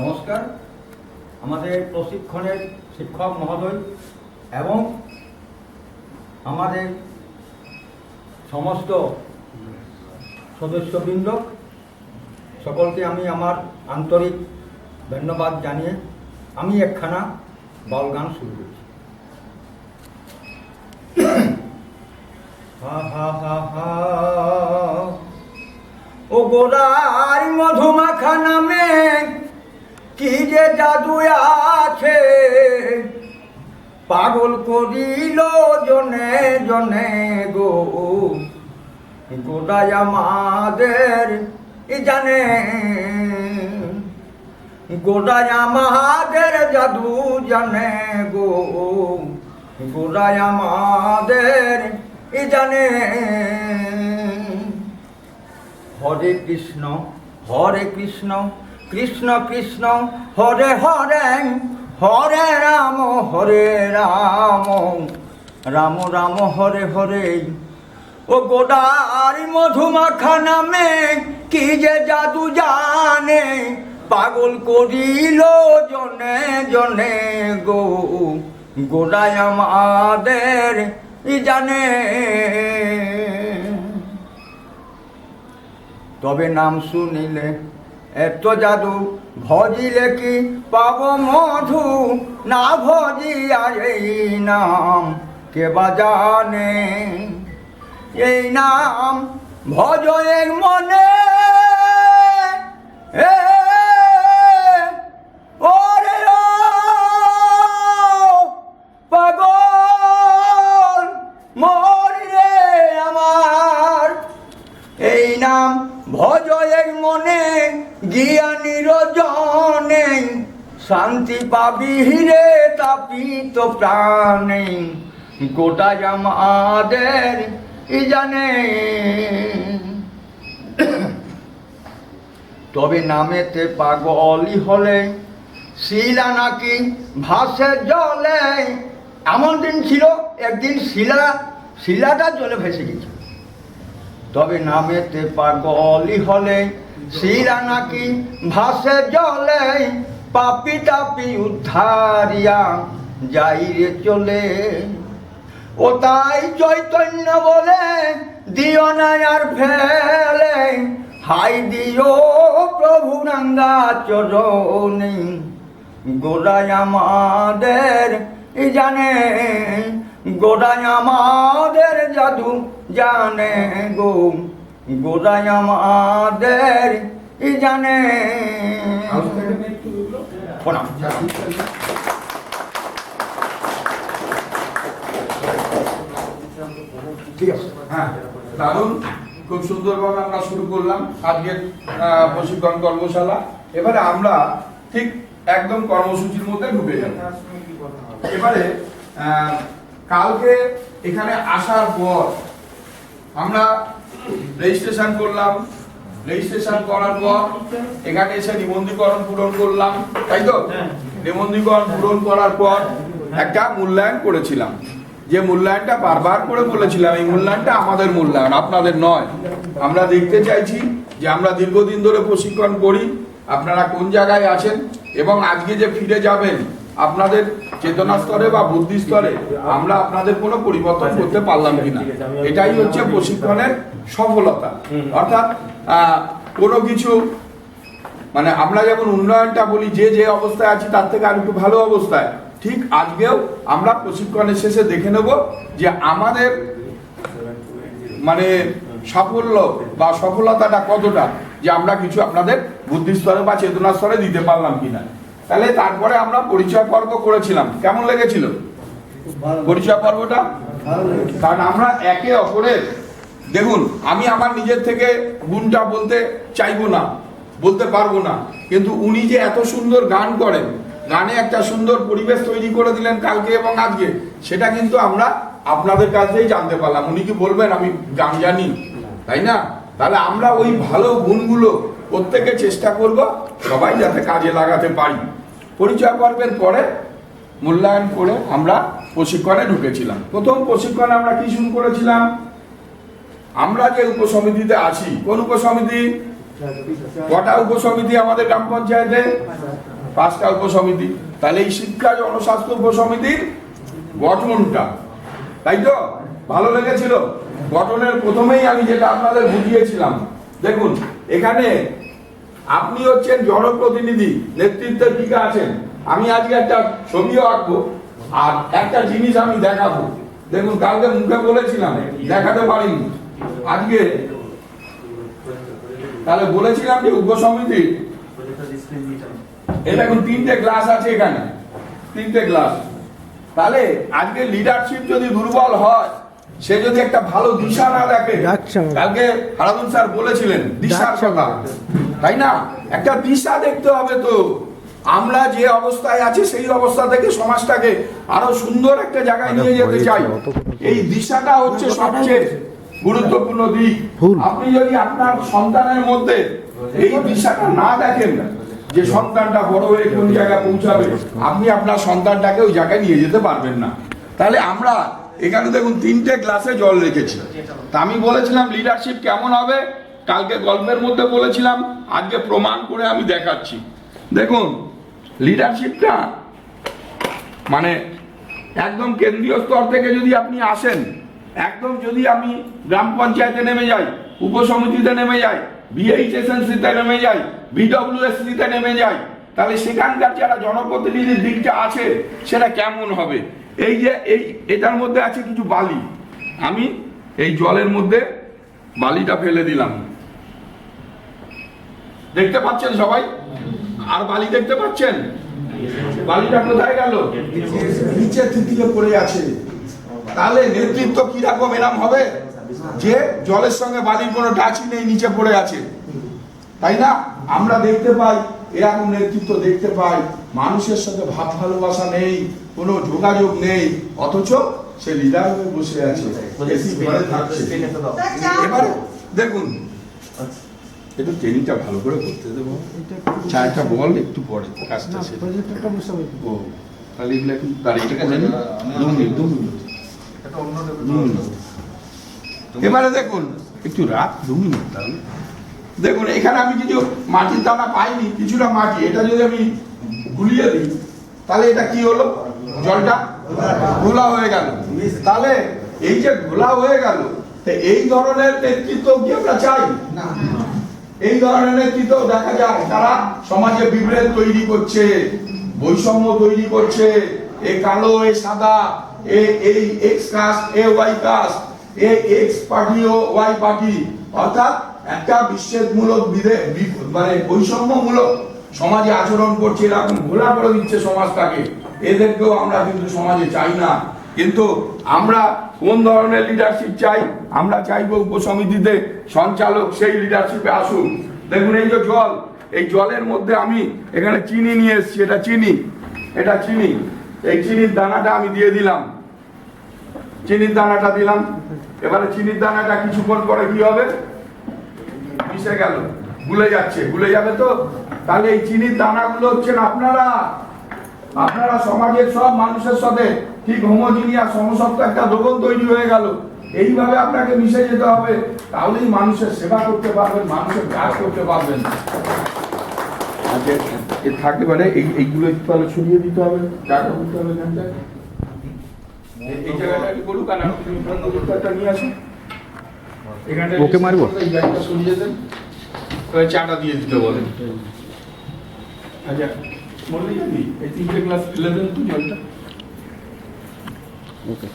নমস্কার। আমাদের প্রশিক্ষণের শিক্ষক মহোদয় এবং আমাদের সমস্ত সদস্যবৃন্দ, সকলকে আমি আমার আন্তরিক ধন্যবাদ জানিয়ে আমি একখানা বাউল গান শুরু করছি। ও গোড়ার মধুমাখা নামে কি যে জাদু আছে? পাগল করিল জনে জনে গো। গোড়ায় আমাদের জানে। গোড়ায় আমাদের জাদু জানে গো। গোড়ায় আমাদের জানে। হরে কৃষ্ণ হরে কৃষ্ণ। কৃষ্ণ কৃষ্ণ, হরে হরে হরে রাম হরে রাম। রাম রাম, হরে হরে। ও গোডার মধুমাখা নামে, কি যে জাদু জানে, পাগল করিল জনে জনে গো। গোড়ায় আমাদের জানে। তবে নাম শুনিলে এত জাদু ভজিলে কি পাব মধু? না ভজিয়া এই নাম কে বা জানে? এই নাম ভজ এক মনে শান্তি পাবি রে তাপিত প্রাণে। গোটা আমাদের ই জানে তবে নামেতে পাগলি হলে, শিলা নাকি ভাসে জলে। এমন দিন ছিল, একদিন শিলা শিলাটা জলে ভেসে গেছে। তবে নামেতে পাগলি হলে, শিলা নাকি ভাসে জলে। পাপি তাপি উদ্ধারিয়া যাই রে চলে। ও তাই চৈতন্য বলে, দিও না আর ফেলে। হাই দিও প্রভু রাঙ্গা চরণে। গোড়ায় আমাদের জানে, গোড়ায় আমাদের জাদু জানে গো। গোড়ায় আমাদের জানে। প্রণাম ঠিক হ্যাঁ। দারুণ খুব সুন্দরভাবে আমরা শুরু করলাম আজকের প্রশিক্ষণ কর্মশালা। এবারে আমরা ঠিক একদম কর্মসূচির মধ্যে ঢুকে যাব। এবারে কালকে এখানে আসার পর আমরা রেজিস্ট্রেশন করলাম রেজিস্ট্রেশন করার পর এখানে এসে নিবন্ধীকরণ পূরণ করলাম তাই তো? নিবন্ধীকরণ পূরণ করার পর একটা মূল্যায়ন করেছিলাম। যে মূল্যায়নটা বারবার করে বলেছিলাম এই মূল্যায়নটা আমাদের মূল্যায়ন আপনাদের নয়। আমরা দেখতে চাইছি যে আমরা দীর্ঘদিন ধরে প্রশিক্ষণ করি আপনারা কোন জায়গায় আছেন এবং আজকে যে ফিরে যাবেন আপনাদের চেতনা স্তরে বা বুদ্ধি স্তরে আমরা আপনাদের কোনো পরিবর্তন করতে পারলাম কিনা। এটাই হচ্ছে প্রশিক্ষণের সফলতা। অর্থাৎ কোনো কিছু মানে আমরা যেমন উন্নয়নটা বলি যে যে অবস্থায় আছি তার থেকে আর একটু ভালো অবস্থায় ঠিক আজকেও আমরা প্রশিক্ষণের শেষে দেখে নেব যে আমাদের মানে সাফল্য বা সফলতাটা কতটা যে আমরা কিছু আপনাদের বুদ্ধি স্তরে বা চেতনা স্তরে দিতে পারলাম কিনা। তাহলে তারপরে আমরা পরিচয় পর্ব করেছিলাম। কেমন লেগেছিল? পরিচয় পর্বটা? কারণ আমরা একে অপরের দেখুন আমি আমার নিজের থেকে গুণটা বলতে চাইব না বলতে পারব না। কিন্তু উনি যে এত সুন্দর গান করেন গানে একটা সুন্দর পরিবেশ তৈরি করে দিলেন কালকে এবং আজকে সেটা কিন্তু আমরা আপনাদের কাছেই জানতে পারলাম। উনি কি বলবেন? আমি গান জানি তাই না? তাহলে আমরা ওই ভালো গুণগুলো প্রত্যেকে চেষ্টা করব সবাই যাতে কাজে লাগাতে পারি। পরিচয় পর্বের পরে মূল্যায়ন করে আমরা প্রশিক্ষণে ঢুকেছিলাম। প্রথম প্রশিক্ষণে আমরা কি শুরু করেছিলাম? আমরা যে উপসমিতিতে আছি, কোন উপসমিতি? কটা উপসমিতি আমাদের গ্রাম পঞ্চায়েতে? পাঁচটা উপসমিতি। তাহলে এই শিক্ষা জনস্বাস্থ্য উপসমিতির গঠনটা। তাই তো? ভালো লেগেছিল? গঠনের প্রথমেই আমি যেটা আপনাদের বুঝিয়েছিলাম দেখুন, এখানে আপনি হচ্ছেন জনপ্রতিনিধি, নেতৃত্বের দিকে আছেন। আমি আজকে একটা ছবিও আঁকবো, আর একটা জিনিস আমি দেখাবো। দেখুন, কালকে মুখে বলেছিলাম, দেখাতে পারিনি। আজকে তাহলে বলেছিলাম যে উপসমিতি, এই দেখুন, তিনটে গ্লাস আছে এখানে, তিনটে গ্লাস। তাহলে আজকে লিডারশিপ যদি দুর্বল হয় সে যদি একটা ভালো দিশা না দেখে কালকে হারাদুন স্যার বলেছিলেন দিশার যাচ্ছে কথা। তাই না? একটা দিশা দেখতে হবে তো। আমরা যে অবস্থায় আছি সেই অবস্থা থেকে সমাজটাকে আরও সুন্দর একটা জায়গায় নিয়ে যেতে চাই। এই দিশাটা হচ্ছে সবচেয়ে গুরুত্বপূর্ণ দিক। আপনি যদি আপনার সন্তানের মধ্যে এই দিশাটা না দেখেন যে সন্তানটা বড় হয়ে কোন জায়গায় পৌঁছাবে আপনি আপনার সন্তানটাকে ওই জায়গায় নিয়ে যেতে পারবেন না। তাহলে আমরা এখানে দেখুন তিনটে গ্লাসে জল রেখেছি। তা আমি বলেছিলাম লিডারশিপ কেমন হবে? কালকে গল্পের মধ্যে বলেছিলাম, আজকে প্রমাণ করে আমি দেখাচ্ছি। দেখুন লিডারশিপটা মানে একদম কেন্দ্রীয় স্তর থেকে যদি আপনি আসেন, একদম যদি আমি গ্রাম পঞ্চায়েতে নেমে যাই, উপসমিতিতে নেমে যাই বিএইচএসএনসিতে নেমে যাই বিডব্লিউএসসিতে নেমে যাই, তাহলে সেখানকার যারা জনপ্রতিনিধির দিকটা আছে, সেটা কেমন হবে? এই যে, এই, এটার মধ্যে আছে কিছু বালি। আমি এই জলের মধ্যে বালিটা ফেলে দিলাম। দেখতে পাচ্ছেন সবাই? আর বালি দেখতে পাচ্ছেন? বালিটা কোথায় গেল? নিচে তৃতীয় পড়ে আছে। তাহলে নেতৃত্ব কীরকম এরম হবে? যে জলের সঙ্গে বালির কোনো টাচই নেই, নিচে পড়ে আছে। তাই না? আমরা দেখতে পাই, এরকম নেতৃত্ব দেখতে পাই। মানুষের সাথে ভাব ভালোবাসা নেই। কোনো যোগাযোগ নেই অথচ সে লিডার হয়ে বসে আছে। এবারে দেখুন একটু ট্রেনিংটা ভালো করে করতে দেবো। চায়টা বল একটু পরে কাজটা ও তাহলে এগুলো একটু দাঁড়িয়ে দু মিনিট দু মিনিট। এবারে দেখুন একটু রাত দু মিনিট তাহলে। দেখুন এখানে আমি কিছু মাটির দানা পাইনি কিছুটা মাটি এটা যদি আমি গুলিয়ে দিই তাহলে এটা কি হলো? জলটা ঘোলা হয়ে গেল। তাহলে এই যে ঘোলা হয়ে গেল এই ধরনের নেতৃত্ব কি আমরা চাই? এই ধরনের নেতৃত্ব দেখা যায়, তারা সমাজে বিভ্রেদ তৈরি করছে, বৈষম্য তৈরি করছে, এ কালো, এ সাদা, এ, এই এক্স কাস্ট এ ওয়াই কাস্ট এ এক্স পার্টি ও ওয়াই পার্টি অর্থাৎ একটা বিচ্ছেদমূলক বিধে- মানে বৈষম্যমূলক সমাজে আচরণ করছে, এরকম ঘোলা করে দিচ্ছে সমাজটাকে। এদেরকেও আমরা কিন্তু সমাজে চাই না। কিন্তু আমরা কোন ধরনের লিডারশিপ চাই? আমরা চাইব উপসমিতিতে সঞ্চালক সেই লিডারশিপে আসুন দেখুন, এই যে জল, এই জলের মধ্যে আমি এখানে চিনি নিয়ে এসেছি। এটা চিনি এটা চিনি। এই চিনির দানাটা আমি দিয়ে দিলাম। চিনির দানাটা দিলাম। এবারে চিনির দানাটা কিছুক্ষণ পরে কি হবে? মিশে গেল। ভুলে যাচ্ছে। ভুলে যাবে তো? তাহলে এই চিনির দানাগুলো হচ্ছেন আপনারা। আপনারা সমাজের সব মানুষের সাথে ঠিক হোমোজিনিয়া সমসত্ব একটা দোকান তৈরি হয়ে গেল। এইভাবে আপনাকে মিশে যেতে হবে। তাহলেই মানুষের সেবা করতে পারবেন মানুষের কাজ করতে পারবেন। আচ্ছা, থাকতে পারে এই এইগুলো একটু তাহলে ছড়িয়ে দিতে হবে জায়গা করতে হবে এখানটায় এই- জায়গাটা একটু করুক আর একটা নিয়ে আসুন। এখানটা ওকে মারবো? সরিয়ে দেন। চাটা দিয়ে দিতে বলেন। আচ্ছা বললি যাবি এই তিনটে গ্লাস ফেলে দেন তো জলটা ওকে